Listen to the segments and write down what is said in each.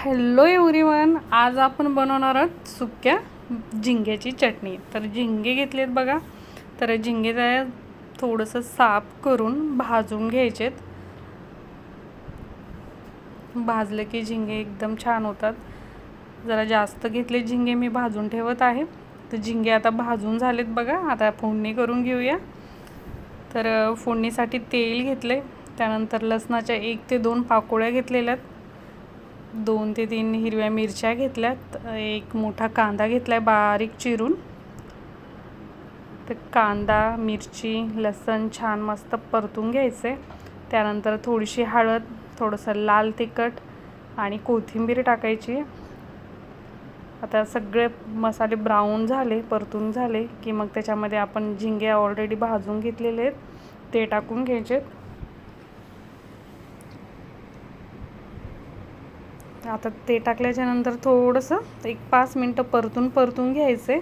Hello everyone आज आपण बनवणार आहोत सुक्या झिंग्याची चटणी. तर झिंगे घेतलेत बघा. तर झिंगे त्या थोडंसं साफ करून भाजून घ्यायचेत. भाजले की झिंगे एकदम छान होतात. जरा जास्त घेतले झिंगे मी भाजून ठेवत आहे. तर झिंगे आता भाजून झालेत बघा. आता फोडणी करून घेऊया. तर फोडणीसाठी तेल घेतले त्यानंतर लसणाच्या एक ते दोन पाकोळ्या घेतलेल्या आहेत दोन ते तीन हिरव्या मिरच्या घेतल्यात. एक मोठा कांदा घेतला आहे बारीक चिरून. तर कांदा मिरची लसण छान मस्त परतून घ्यायचे. त्यानंतर थोडीशी हळद थोडंसं लाल तिखट आणि कोथिंबीर टाकायची. आता सगळे मसाले ब्राऊन झाले परतून झाले की मग त्याच्यामध्ये आपण झिंगे ऑलरेडी भाजून घेतलेले आहेत. ते टाकून घ्यायचे आता ते टाकल्याच्या नंतर थोडंसं एक पाच मिनटं परतून परतून घ्यायचे.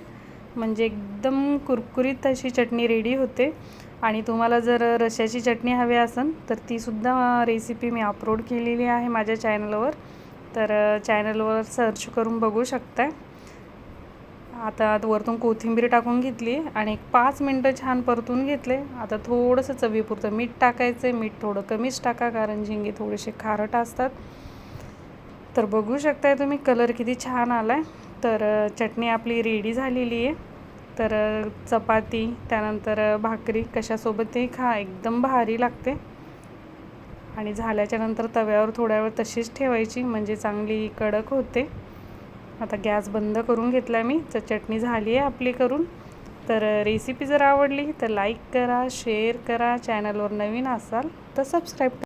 म्हणजे एकदम कुरकुरीत अशी चटणी रेडी होते. आणि तुम्हाला जर रश्याची चटणी हवी असेल तर तीसुद्धा रेसिपी मी अपलोड केलेली आहे माझ्या चॅनलवर तर चॅनलवर सर्च करून बघू शकताय. आता वरतून कोथिंबीर टाकून घेतली आणि एक पाच मिनटं छान परतून घेतले. आता थोडंसं चवीपुरतं मीठ टाकायचं मीठ थोडं कमीच टाका कारण झिंगे थोडेसे खारट असतात. तर बघू शकताय तुम्ही कलर किती छान आला आहे तर चटणी आपली रेडी झालेली आहे. तर चपाती त्यानंतर भाकरी कशासोबतही खा एकदम भारी लागते. आणि झाल्याच्यानंतर तव्यावर थोड्या वेळ तशीच ठेवायची म्हणजे चांगली कडक होते. आता गॅस बंद करून घेतला मी तर चटणी झाली आहे आपली करून. तर रेसिपी जर आवडली तर लाईक करा शेअर करा चॅनलवर नवीन असाल तर सबस्क्राईब